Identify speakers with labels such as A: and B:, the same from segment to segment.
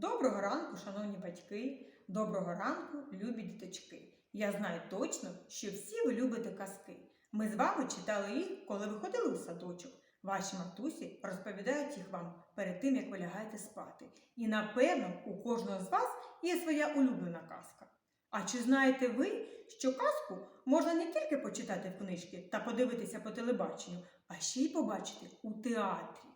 A: Доброго ранку, шановні батьки, доброго ранку, любі діточки. Я знаю точно, що всі ви любите казки. Ми з вами читали їх, коли ви ходили у садочок. Ваші матусі розповідають їх вам перед тим, як ви лягаєте спати. І напевно у кожного з вас є своя улюблена казка. А чи знаєте ви, що казку можна не тільки почитати в книжці та подивитися по телебаченню, а ще й побачити у театрі?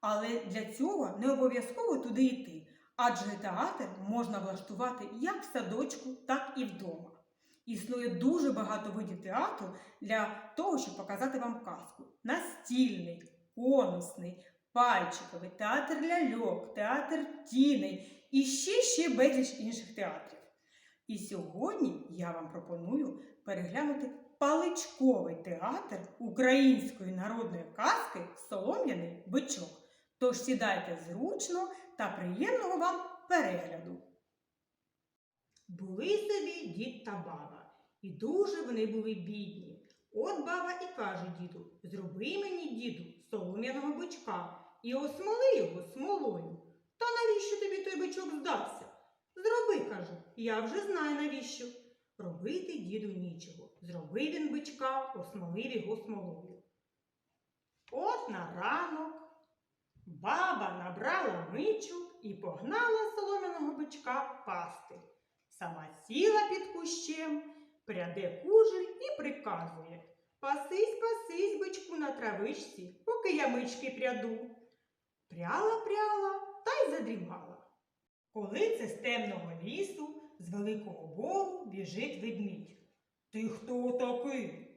A: Але для цього не обов'язково туди йти, адже театр можна влаштувати як в садочку, так і вдома. Існує дуже багато видів театру для того, щоб показати вам казку: настільний, конусний, пальчиковий, театр ляльок, театр тіней і ще ще безліч інших театрів. І сьогодні я вам пропоную переглянути паличковий театр української народної казки Солом'яний бичок. Тож сідайте зручно та приємного вам перегляду. Були собі дід та баба, і дуже вони були бідні. От баба і каже діду: Зроби мені, діду, солом'яного бичка і осмоли його смолою. Та навіщо тобі той бичок здався? Зроби, каже, я вже знаю навіщо. Робити діду нічого. Зробив він бичка, осмолив його смолою. От на ранок баба набрала мичу і погнала солом'яного бичка пасти. Сама сіла під кущем, пряде кужель і приказує Пасись, пасись, бичку на травичці, поки я мички пряду. Пряла, пряла та й задрімала. Коли це з темного лісу, з великого бору біжить ведмідь. Ти хто такий?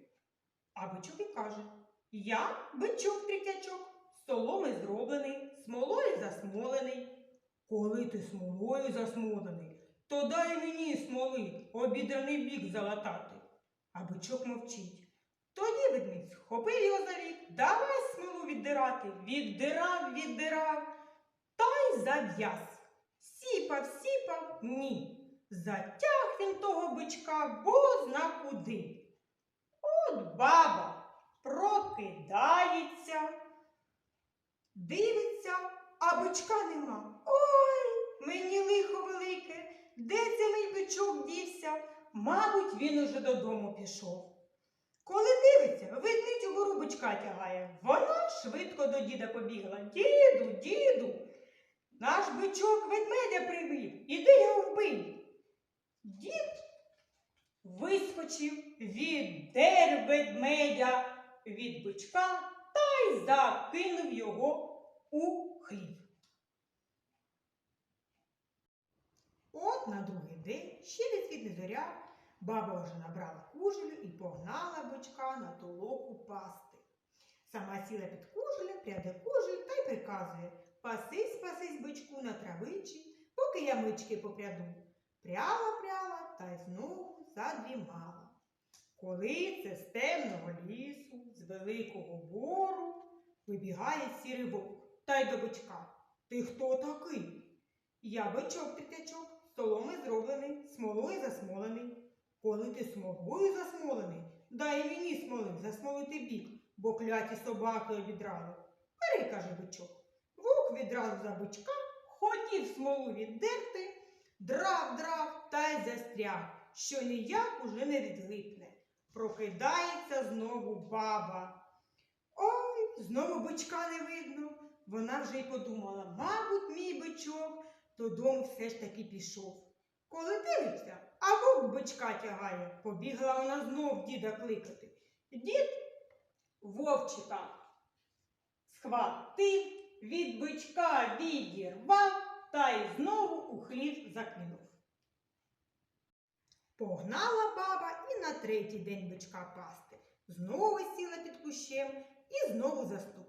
A: А бичок і каже Я бичок третячок, соломи зроблений, смолою засмолений. Коли ти смолою засмолений, то дай мені смоли, обідраний бік залатати. А бичок мовчить. Тоді ведмідь схопив його за вік, давай смолу віддирати, віддирав, віддирав, та й зав'яз. Сіпав, сіпав, ні. Затяг він того бичка бозна куди. От баба прокидається, дивиться, а бичка нема. Ой, мені лихо велике, де це мій бичок дівся? Мабуть, він уже додому пішов. Коли дивиться, ведмідь угору бичка тягає. Вона швидко до діда побігла. Діду, діду, наш бичок ведмедя привів, іди його вбий. Дід вискочив, віддер ведмедя від бичка та й закинув його у хліб. От на другий день, ще не зоря, баба вже набрала кужелю і погнала бичка на толоку пасти. Сама сіла під кужелем, пряде кужель та й приказує Пасись, пасись бичку на травичі, поки я мички попряду. Пряла, пряла та й знову задрімала. Коли це з темного лісу, з великого бору, вибігає сірий вовк та й до бичка. Ти хто такий? Я бичок третячок, соломи зроблений, смолою засмолений. Коли ти смолою засмолений, дай мені смоли засмолити бік, бо кляті собаки обідрали. Бери, каже бичок. Вовк відразу за бичка, хотів смолу віддерти, драв, драв та й застряг, що ніяк уже не відлипне. Прокидається знову баба. Ой, знову бичка не видно. Вона вже й подумала, мабуть, мій бичок додому все ж таки пішов. Коли дивиться, а вовк бичка тягає, побігла вона знов діда кликати. Дід вовчика схватив, від бичка відірвав та й знову у хлів закинув. Погнала баба і на третій день бичка пасти. Знову сіла під кущем і знову заснула.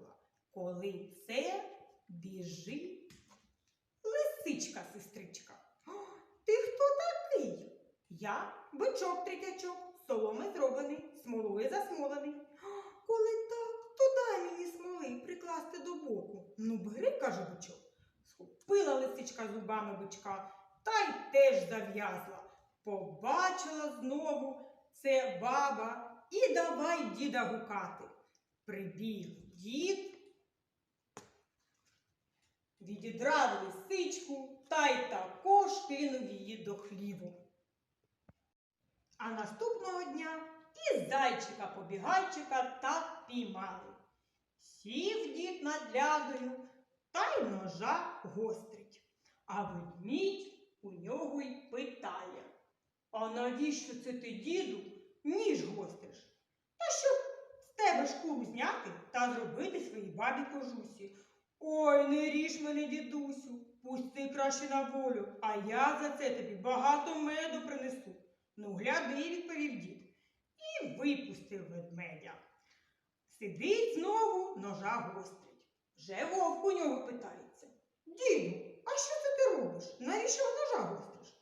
A: Коли це біжить лисичка, сестричка. Ти хто такий? Я бичок третячок, соломи зроблений, смолою засмолений. Коли так, то дай мені смоли прикласти до боку. Ну, бери, каже бичок. Схопила лисичка зубами бичка та й теж зав'язла. Побачила знову це баба і давай діда гукати. Прибіг дід Відідрав лисичку та й також кинув її до хліву. А наступного дня і зайчика-побігайчика так піймали. Сів дід над лядою та й ножа гострить. А ведмідь у нього й питає. А навіщо це ти, діду, ніж гостриш? Та щоб з тебе шкуру зняти та зробити своїй бабі кожусі. Ой, не ріж мене, дідусю, пусти краще на волю, а я за це тобі багато меду принесу. Ну, гляди, відповів дід, і випустив ведмедя. Сидить знову, ножа гострить. Вже вовк у нього питається. Діду, а що це ти робиш? Навіщо ножа гостриш?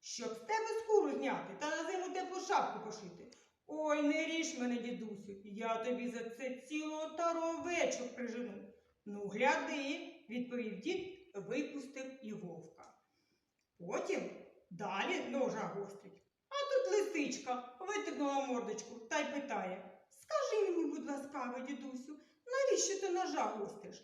A: Щоб з тебе скуру зняти та на зиму теплу шапку пошити. Ой, не ріж мене, дідусю, я тобі за це цілу отару овечок прижену. Ну, гляди, відповів дід, випустив і вовка. Потім далі ножа гострить. А тут лисичка витягнула мордочку та й питає Скажи мені, будь ласкаве, дідусю, навіщо ти ножа гостриш?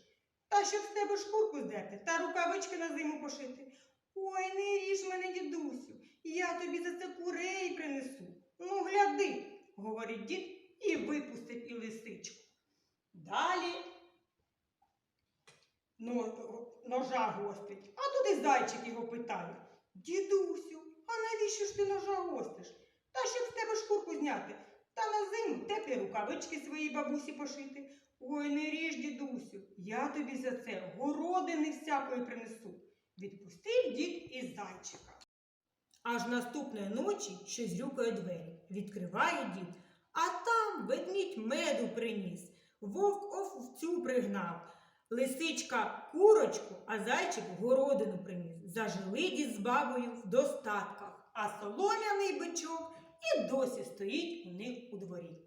A: Та щоб з тебе шкурку здерти та рукавички на зиму пошити. Ой, не ріж мене, дідусю, я тобі за це курей принесу. Ну, гляди, говорить дід і випустив і лисичку. Далі ножа гострить, а тут і зайчик його питає. Дідусю, а навіщо ж ти ножа гостриш? Та щоб з тебе шкурку зняти, та на зиму теплі рукавички своїй бабусі пошити. Ой, не ріж, дідусю, я тобі за це городини всякої принесу. Відпустив дід із зайчика. Аж наступної ночі щось грюкає двері. Відкриває дід, а там ведмідь меду приніс, вовк овцю пригнав, лисичка курочку, а зайчик городину приніс. Зажили дід з бабою в достатках, а солом'яний бичок і досі стоїть у них у дворі.